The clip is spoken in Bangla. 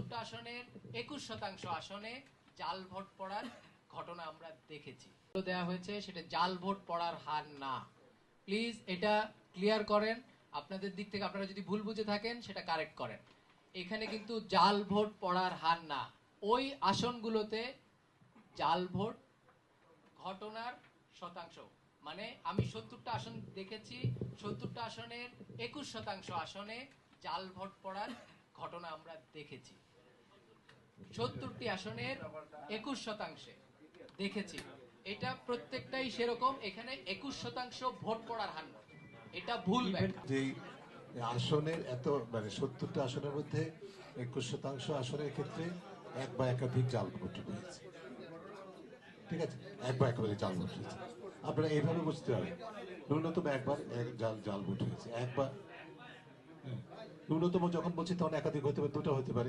সত্তরটা আসনের একুশ শতাংশ আসনে জাল ভোট পড়ার ঘটনা আমরা দেখেছি। তো দেওয়া হয়েছে সেটা জাল ভোট পড়ার হার না। প্লিজ এটা ক্লিয়ার করেন। আপনাদের দিক থেকে আপনারা যদি ভুল বুঝে থাকেন, সেটা কারেক্ট করেন। এখানে কিন্তু জাল ভোট পড়ার হার না। ওই আসনগুলোতে জাল ভোট ঘটনার শতাংশ। মানে আমি সত্তরটা আসন দেখেছি, সত্তরটা আসনের একুশ শতাংশ আসনে জাল ভোট পড়ার ঘটনা আমরা দেখেছি। সত্তরটি আসনের একুশ শতাংশে দেখেছি। এটা প্রত্যেকটাই সেরকম এখানে একুশ শতাংশ ভোট পড়ার হার এটা ভুল আসনের এত মানে সত্তরটা আসনের মধ্যে একুশ শতাংশ আসনের ক্ষেত্রে এক বা একাধিক জাল ভোট হয়েছে। ঠিক আছে? এক বা একেবারে জাল ভোট হয়েছে। আপনারা এইভাবে বুঝতে হবে ন্যূনতম একবার এক জাল জাল ভোট হয়েছে। একবার হ্যাঁ। ন্যূনতম যখন বলছি তখন একাধিক হতে পারে দুটো হতে পারে।